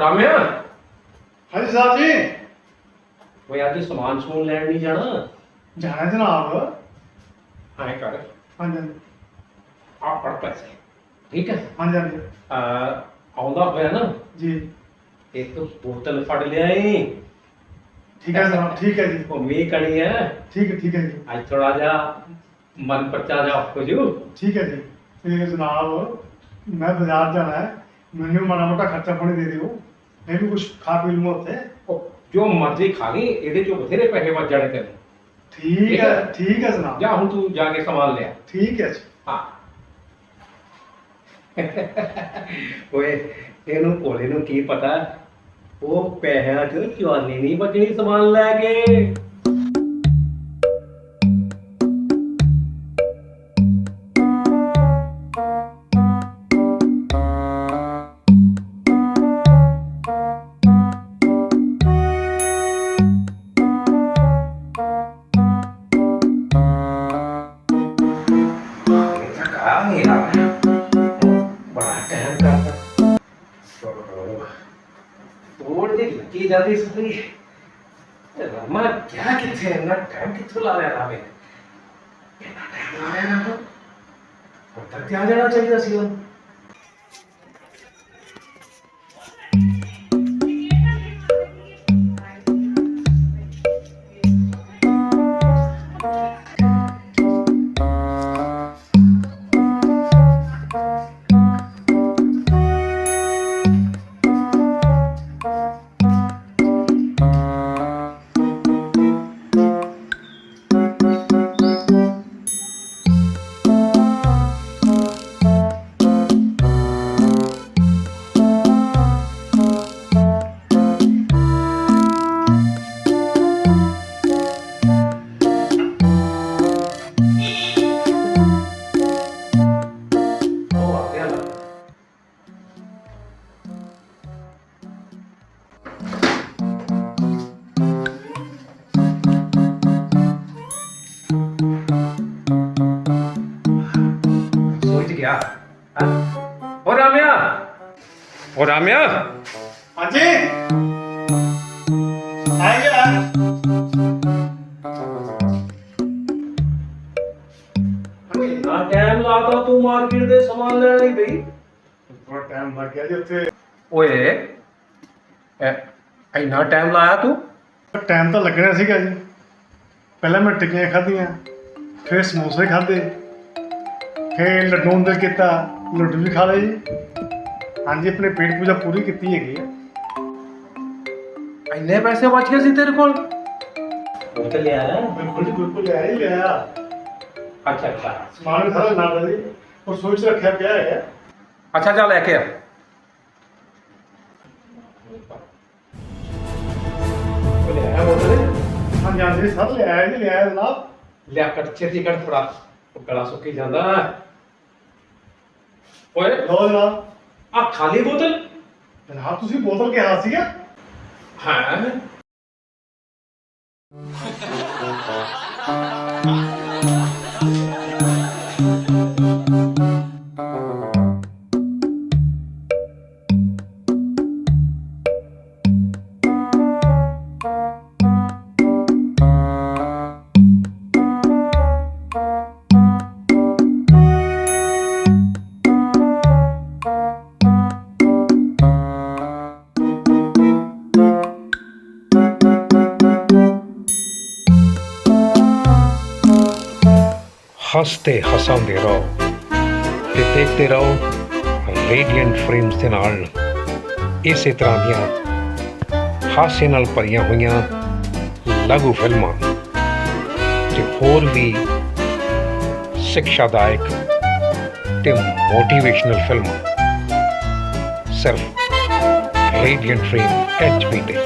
ਸਾਹਿਬ ਜੀ। ਓਏ ਅੱਜ ਸਮਾਨ ਸਮੂਨ ਲੈਣ ਨਹੀਂ ਜਾਣਾ। ਜਾਣਾ ਜਨਾਬ। ਐਂ ਕਰ। ਹਾਂਜੀ ਹਾਂਜੀ। ਆ ਫੜ ਪੈਸੇ। ਠੀਕ ਹੈ? ਹਾਂਜੀ ਹਾਂਜੀ। ਆ ਆਉਂਦਾ ਹੋਇਆ ਨਾ? ਜੀ। ਇੱਕ ਬੋਤਲ ਫੜ ਲਿਆਈ। ਠੀਕ ਹੈ ਜਨਾਬ ਠੀਕ ਹੈ ਜੀ। ਉਹ ਮੀਂਹ ਕਣੀ ਹੈ। ਠੀਕ ਹੈ ਠੀਕ ਹੈ ਜੀ। ਅੱਜ ਥੋੜਾ ਜਿਹਾ ਮਨ ਪਰਚਾ ਜਾ ਹੋ ਜੂ ਠੀਕ ਹੈ ਜੀ। ਤੇ ਜਨਾਬ ਮੈਂ ਬਾਜ਼ਾਰ ਜਾਣਾ ਹੈ। ਮੈਨੂੰ ਮਾੜਾ ਮੋਟਾ ਖਰਚਾ ਪਾਣੀ ਦੇ ਦਿਓ। ਮੈਂ ਵੀ ਕੁਝ ਖਾ ਪੀ ਲਵਾਂ ਉੱਥੇ। ਉਹ ਜੋ ਮਰਜ਼ੀ ਖਾ ਲਈ ਇਹਦੇ ਚੋਂ ਬਥੇਰੇ ਪੈਸੇ ਵੱਜ ਜਾਣੇ ਤੈਨੂੰ। ਠੀਕ ਹੈ ਠੀਕ ਹੈ ਜਨਾਬ। ਜਾ ਹੁਣ ਤੂੰ ਜਾ ਕੇ ਸਮਾਨ ਲਿਆ। ਠੀਕ ਹੈ ਜੀ। ਹਾਂ। ਓਏ ਇਹਨੂੰ ਭੋਲੇ ਨੂੰ ਕੀ ਪਤਾ? ਉਹ ਪੈਸਿਆਂ 'ਚ ਚਵਾਨੀ ਨਹੀਂ ਬਚਣੀ ਸਮਾਨ ਲੈ ਕੇ। ਦੇ ਜਾਂਦੀ ਸੀ ਰਾਮਾ ਕਿਆ ਕਿੱਥੇ ਇੰਨਾ ਟਾਈਮ ਕਿੱਥੋਂ ਲਾ ਲਿਆ ਰਾਵੇ ਇੰਨਾ ਟਾਈਮ ਲਾ ਲਿਆ ਨਾ ਹੁਣ ਤੱਕ ਆ ਜਾਣਾ ਚਾਹੀਦਾ ਸੀ ਉਹਨੂੰ ਓ ਰਾਮਿਆ? ਓ ਰਾਮਿਆ? ਹਾਂਜੀ। ਆ ਗਿਆ ਨਾ ਟਾਈਮ ਲਾਤਾ ਤੂੰ ਮਾਰਕੀਟ ਦੇ ਸਮਾਨ ਲੈਣ ਲਈ ਬਈ। ਥੋੜਾ ਟਾਈਮ ਲੱਗ ਗਿਆ ਜੀ ਉੱਥੇ। ਓਏ ਐ ਇੰਨਾ ਟਾਈਮ ਲਾਇਆ ਤੂੰ? ਟਾਈਮ ਤਾਂ ਲੱਗਣਾ ਸੀਗਾ ਜੀ। ਪਹਿਲਾਂ ਮੈਂ ਟਿੱਕੀਆਂ ਖਾਧੀਆਂ ਫਿਰ ਸਮੋਸੇ ਖਾਧੇ ਫਿਰ ਲੱਡੂ ਦਿਲ ਕੀਤਾ। ਲੱਡੂ ਵੀ ਖਾ ਲਏ ਜੀ ਹਾਂਜੀ ਆਪਣੇ ਪੇਟ ਪੂਜਾ ਪੂਰੀ ਕੀਤੀ ਹੈਗੀ ਆ। ਇੰਨੇ ਪੈਸੇ ਬਚ ਗਏ ਸੀ ਤੇਰੇ ਕੋਲ? ਉਹ ਤੇ ਲਿਆ ਬਿਲਕੁਲ ਜੀ ਬਿਲਕੁਲ ਲਿਆ ਹੀ ਲਿਆ। ਅੱਛਾ ਅੱਛਾ। ਸਮਾਨ ਵੀ ਸਾਰਾ ਨਾਲ ਹੈ ਜੀ। ਉਹ ਸੋਚ ਰੱਖਿਆ ਪਿਆ ਹੈਗਾ ਅੱਛਾ ਜਾ ਲੈ ਕੇ ਆ। ਲਿਆ ਬੋਤਲ ਹਾਂਜੀ ਹਾਂਜੀ ਸਰ ਲਿਆ ਜੀ ਲਿਆ ਜਨਾਬ। ਲਿਆ ਕੱਟ ਛੇਤੀ ਕੱਟ ਫੜਾ ਉਹ ਗਲਾ ਸੁੱਕੀ ਜਾਂਦਾ। ਓਏ। ਲਓ ਜਨਾਬ। ਆ ਖਾਲੀ ਬੋਤਲ? ਜਨਾਬ ਤੁਸੀਂ ਬੋਤਲ ਕਿਹਾ ਸੀਗਾ? ਹਾਂ? ਹੱਸਦੇ ਹਸਾਉਂਦੇ ਰਹੋ ਤੇ ਦੇਖਦੇ ਰਹੋ ਰੇਡੀਅੰਟ ਫਰੇਮਸ ਦੇ ਨਾਲ। ਇਸੇ ਤਰ੍ਹਾਂ ਦੀਆਂ ਹਾਸੇ ਨਾਲ ਭਰੀਆਂ ਹੋਈਆਂ ਲਘੂ ਫਿਲਮਾਂ ਤੇ ਹੋਰ ਵੀ ਸਿੱਖਿਆਦਾਇਕ ਤੇ ਮੋਟੀਵੇਸ਼ਨਲ ਫਿਲਮਾਂ ਸਿਰਫ ਰੇਡੀਅੰਟ ਫਰੇਮ ਐਚ ਪੀ ਤੇ।